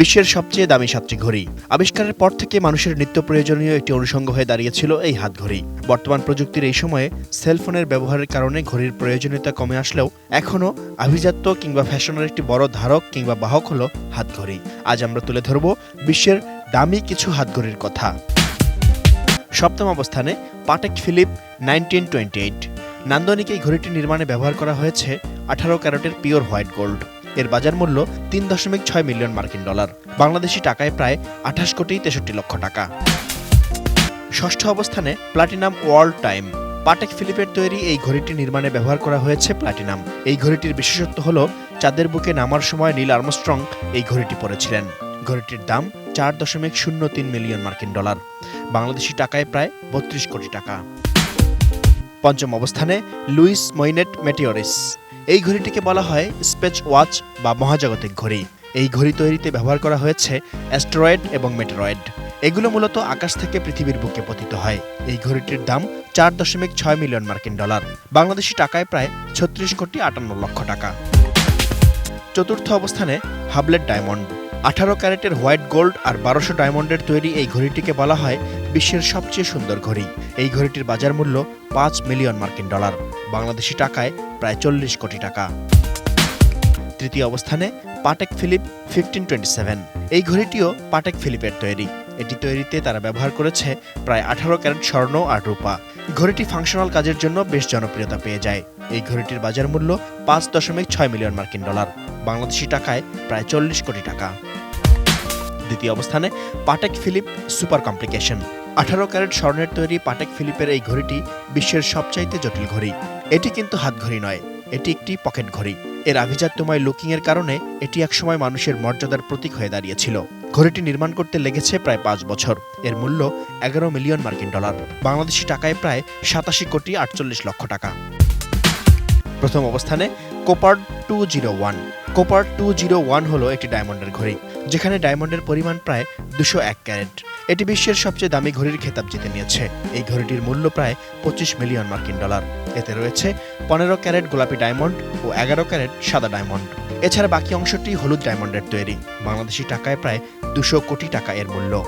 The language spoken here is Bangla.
বিশ্বের সবচেয়ে দামি সাতটি ঘড়ি। আবিষ্কারের পর থেকে মানুষের নিত্য প্রয়োজনীয় একটি অনুষঙ্গ হয়ে দাঁড়িয়েছিল এই হাত ঘড়ি। বর্তমান প্রযুক্তির এই সময়ে সেলফোনের ব্যবহারের কারণে ঘড়ির প্রয়োজনীয়তা কমে আসলেও এখনও আভিজাত্য কিংবা ফ্যাশনের একটি বড় ধারক কিংবা বাহক হলো হাত ঘড়ি। আজ আমরা তুলে ধরব বিশ্বের দামি কিছু হাত ঘড়ির কথা। সপ্তম অবস্থানে Patek Philippe nineteen twenty eight. নান্দনিক এই ঘড়িটি নির্মাণে ব্যবহার করা হয়েছে আঠারো ক্যারেটের পিওর হোয়াইট গোল্ড। এর বাজার মূল্য তিন দশমিক ছয় মিলিয়ন মার্কিন ডলার। বাংলাদেশি টাকায় প্রায় আঠাশ কোটি তেষট্টি লক্ষ টাকা। ষষ্ঠ অবস্থানে প্লাটিনাম ওয়ার্ল্ড টাইম। পাটেক ফিলিপের তৈরি এই ঘড়িটি নির্মাণে ব্যবহার করা হয়েছে প্লাটিনাম। এই ঘড়িটির বিশেষত্ব হল, চাঁদের বুকে নামার সময় নীল আর্মস্ট্রং এই ঘড়িটি পরেছিলেন। ঘড়িটির দাম চার দশমিক শূন্য তিন মিলিয়ন মার্কিন ডলার। বাংলাদেশি টাকায় প্রায় বত্রিশ কোটি টাকা। পঞ্চম অবস্থানে লুইস মইনেট মেটিওরিস। এই ঘড়িটিকে বলা হয় স্পেচ ওয়াচ বা মহাজাগতিক ঘড়ি। এই ঘড়ি তৈরিতে ব্যবহার করা হয়েছে অ্যাস্টেরয়েড এবং মেটেরয়েড। এগুলো মূলত আকাশ থেকে পৃথিবীর বুকে পতিত হয়। এই ঘড়িটির দাম চার দশমিক ছয় মিলিয়ন মার্কিন ডলার। বাংলাদেশি টাকায় প্রায় ছত্রিশ কোটি আটান্ন লক্ষ টাকা। চতুর্থ অবস্থানে হাবলেট ডায়মন্ড। আঠারো ক্যারেটের হোয়াইট গোল্ড আর বারোশো ডায়মন্ডের তৈরি এই ঘড়িটিকে বলা হয় বিশ্বের সবচেয়ে সুন্দর ঘড়ি। এই ঘড়িটির বাজার মূল্য পাঁচ মিলিয়ন মার্কিন ডলার, বাংলাদেশি টাকায় প্রায় চল্লিশ কোটি টাকা। তৃতীয় অবস্থানে Patek Philippe fifteen twenty seven. এই ঘড়িটিও পাটেক ফিলিপের তৈরি। এটি তৈরিতে তারা ব্যবহার করেছে প্রায় আঠারো ক্যারেট স্বর্ণ আর রূপা। ঘড়িটি ফাংশনাল কাজের জন্য বেশ জনপ্রিয়তা পেয়ে যায়। এই ঘড়িটির বাজার মূল্য পাঁচ দশমিক ছয় মিলিয়ন মার্কিন ডলার, বাংলাদেশি টাকায় প্রায় চল্লিশ কোটি টাকা। দ্বিতীয় অবস্থানে পাটেক ফিলিপ সুপার কমপ্লিকেশন। আঠারো ক্যারেট স্বর্ণের তৈরি পাটেক ফিলিপের এই ঘড়িটি বিশ্বের সবচাইতে জটিল ঘড়ি। এটি কিন্তু হাত ঘড়ি নয়, এটি একটি পকেট ঘড়ি। এর আভিজাত্যময় লুকিং এর কারণে এটি একসময় মানুষের মর্যাদার প্রতীক হয়ে দাঁড়িয়েছিল। ঘড়িটি নির্মাণ করতে লেগেছে প্রায় পাঁচ বছর। এর মূল্য এগারো মিলিয়ন মার্কিন ডলার। বাংলাদেশি টাকায় প্রায় সাতাশি কোটি আটচল্লিশ লক্ষ টাকা। প্রথম অবস্থানে কোপার টু জিরো ওয়ান। কোপার টু জিরো ওয়ান হলো একটি ডায়মন্ডের ঘড়ি। যেখানে ডায়মন্ডের পরিমাণ প্রায় দুশো এক ক্যারেট। এটি বিশ্বের সবচেয়ে দামি ঘড়ির খেতাব জিতে নিয়েছে। এই ঘড়িটির মূল্য প্রায় পঁচিশ মিলিয়ন মার্কিন ডলার। এতে রয়েছে পনেরো ক্যারেট গোলাপি ডায়মন্ড ও এগারো ক্যারেট সাদা ডায়মন্ড। এছাড়া বাকি অংশটি হলুদ ডায়মন্ডের তৈরি। বাংলাদেশি টাকায় প্রায় দুশো কোটি টাকা এর মূল্য।